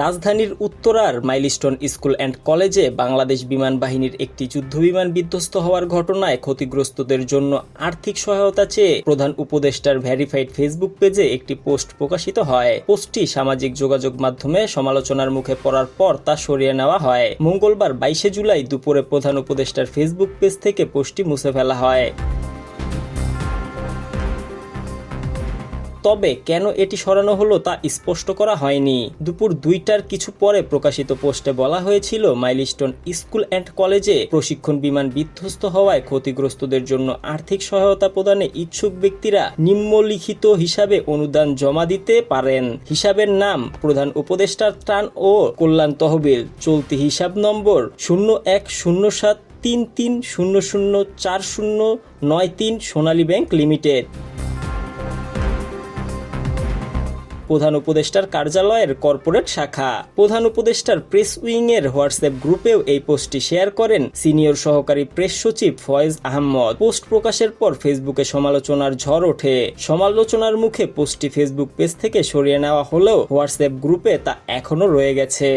রাজধানীর উত্তরার milestone school and কলেজে বাংলাদেশ বিমান বাহিনীর একটি যুদ্ধবিমান বিধ্বস্ত হওয়ার ঘটনায় ক্ষতিগ্রস্তদের জন্য আর্থিক সহায়তা চেয়ে প্রধান উপদেষ্টার ভ্যারিফাইড ফেসবুক পেজে একটি পোস্ট প্রকাশিত হয়। পোস্টটি সামাজিক যোগাযোগ মাধ্যমে সমালোচনার মুখে পড়ার পর তা সরিয়ে নেওয়া হয়। মঙ্গলবার বাইশে জুলাই দুপুরে প্রধান উপদেষ্টার ফেসবুক পেজ থেকে পোস্টটি মুছে ফেলা হয়। তবে কেন এটি সরানো হলো তা স্পষ্ট করা হয়নি। দুপুর দুইটার কিছু পরে প্রকাশিত পোস্টে বলা হয়েছিল, মাইলস্টোন স্কুল অ্যান্ড কলেজে প্রশিক্ষণ বিমান বিধ্বস্ত হওয়ায় ক্ষতিগ্রস্তদের জন্য আর্থিক সহায়তা প্রদানে ইচ্ছুক ব্যক্তিরা নিম্নলিখিত হিসাবে অনুদান জমা দিতে পারেন। হিসাবের নাম, প্রধান উপদেষ্টার ত্রাণ ও কল্যাণ তহবিল, চলতি হিসাব নম্বর শূন্য এক শূন্য সাত তিন তিন শূন্য শূন্য চার শূন্য নয় তিন সোনালী ব্যাংক লিমিটেড। প্রধান উপদেষ্টার কার্যালয়ের কর্পোরেট শাখা। প্রধান উপদেষ্টার প্রেস উইং এর হোয়াটসঅ্যাপ গ্রুপেও এই পোস্টটি শেয়ার করেন সিনিয়র সহকারী প্রেস সচিব ফয়েজ আহমদ। পোস্ট প্রকাশের পর ফেসবুকে সমালোচনার ঝড় ওঠে। সমালোচনার মুখে পোস্টটি ফেসবুক পেজ থেকে সরিয়ে নেওয়া হলেও হোয়াটসঅ্যাপ গ্রুপে তা এখনও রয়ে গেছে।